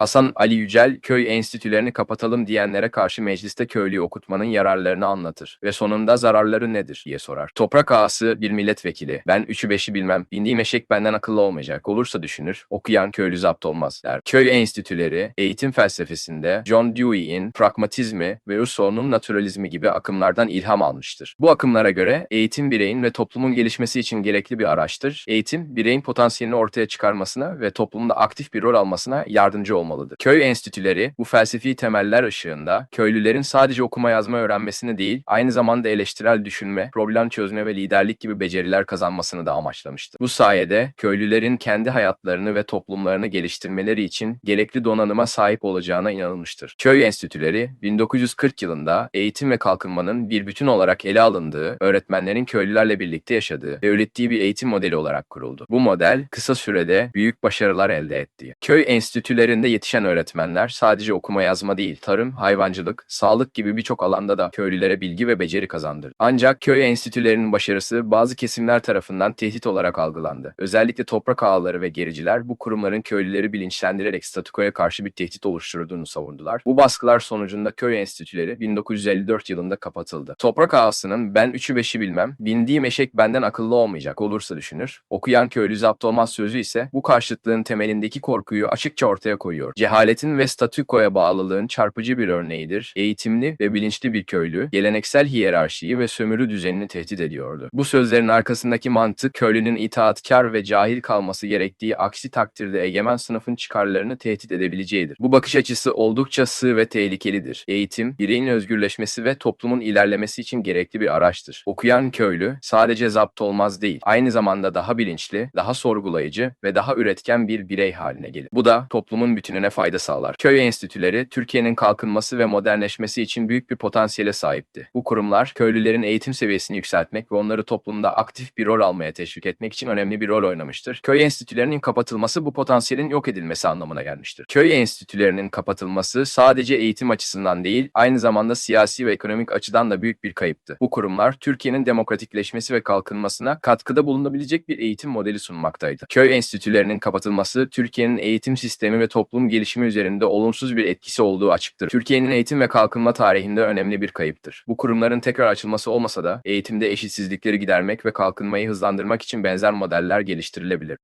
Hasan Ali Yücel, köy enstitülerini kapatalım diyenlere karşı mecliste köylüyü okutmanın yararlarını anlatır ve sonunda zararları nedir diye sorar. Toprak ağası bir milletvekili, ben üçü beşi bilmem, bindiğim eşek benden akıllı olmayacak, olursa düşünür, okuyan köylü zapt olmaz der. Köy enstitüleri, eğitim felsefesinde John Dewey'in pragmatizmi ve Rousseau'nun naturalizmi gibi akımlardan ilham almıştır. Bu akımlara göre eğitim bireyin ve toplumun gelişmesi için gerekli bir araçtır. Eğitim, bireyin potansiyelini ortaya çıkarmasına ve toplumda aktif bir rol almasına yardımcı olmalıdır. Köy enstitüleri bu felsefi temeller ışığında köylülerin sadece okuma yazma öğrenmesini değil, aynı zamanda eleştirel düşünme, problem çözme ve liderlik gibi beceriler kazanmasını da amaçlamıştır. Bu sayede köylülerin kendi hayatlarını ve toplumlarını geliştirmeleri için gerekli donanıma sahip olacağına inanılmıştır. Köy enstitüleri 1940 yılında eğitim ve kalkınmanın bir bütün olarak ele alındığı, öğretmenlerin köylülerle birlikte yaşadığı ve ürettiği bir eğitim modeli olarak kuruldu. Bu model kısa sürede büyük başarılar elde etti. Köy enstitülerinde yetişen öğretmenler sadece okuma yazma değil, tarım, hayvancılık, sağlık gibi birçok alanda da köylülere bilgi ve beceri kazandırdı. Ancak köy enstitülerinin başarısı bazı kesimler tarafından tehdit olarak algılandı. Özellikle toprak ağaları ve gericiler bu kurumların köylüleri bilinçlendirerek statükoya karşı bir tehdit oluşturduğunu savundular. Bu baskılar sonucunda köy enstitüleri 1954 yılında kapatıldı. Toprak ağasının ben üçü beşi bilmem, bindiğim eşek benden akıllı olmayacak olursa düşünür. Okuyan köylü zapt olmaz sözü ise bu karşıtlığın temelindeki korkuyu açıkça ortaya koyuyor. Cehaletin ve statükoya bağlılığın çarpıcı bir örneğidir. Eğitimli ve bilinçli bir köylü, geleneksel hiyerarşiyi ve sömürü düzenini tehdit ediyordu. Bu sözlerin arkasındaki mantık köylünün itaatkar ve cahil kalması gerektiği aksi takdirde egemen sınıfın çıkarlarını tehdit edebileceğidir. Bu bakış açısı oldukça sığ ve tehlikelidir. Eğitim, bireyin özgürleşmesi ve toplumun ilerlemesi için gerekli bir araçtır. Okuyan köylü sadece zapt olmaz değil, aynı zamanda daha bilinçli, daha sorgulayıcı ve daha üretken bir birey haline gelir. Bu da toplumun bütününe fayda sağlar. Köy enstitüleri Türkiye'nin kalkınması ve modernleşmesi için büyük bir potansiyele sahipti. Bu kurumlar köylülerin eğitim seviyesini yükseltmek ve onları toplumda aktif bir rol almaya teşvik etmek için önemli bir rol oynamıştır. Köy enstitülerinin kapatılması bu potansiyelin yok edilmesi anlamına gelmiştir. Köy enstitülerinin kapatılması sadece eğitim açısından değil, aynı zamanda siyasi ve ekonomik açıdan da büyük bir kayıptı. Bu kurumlar Türkiye'nin demokratikleşmesi ve kalkınmasına katkıda bulunabilecek bir eğitim modeli sunmaktaydı. Köy enstitülerinin kapatılması Türkiye'nin eğitim sistemi ve toplum gelişimi üzerinde olumsuz bir etkisi olduğu açıktır. Türkiye'nin eğitim ve kalkınma tarihinde önemli bir kayıptır. Bu kurumların tekrar açılması olmasa da eğitimde eşitsizlikleri gidermek ve kalkınmayı hızlandırmak için benzer modeller geliştirilebilir.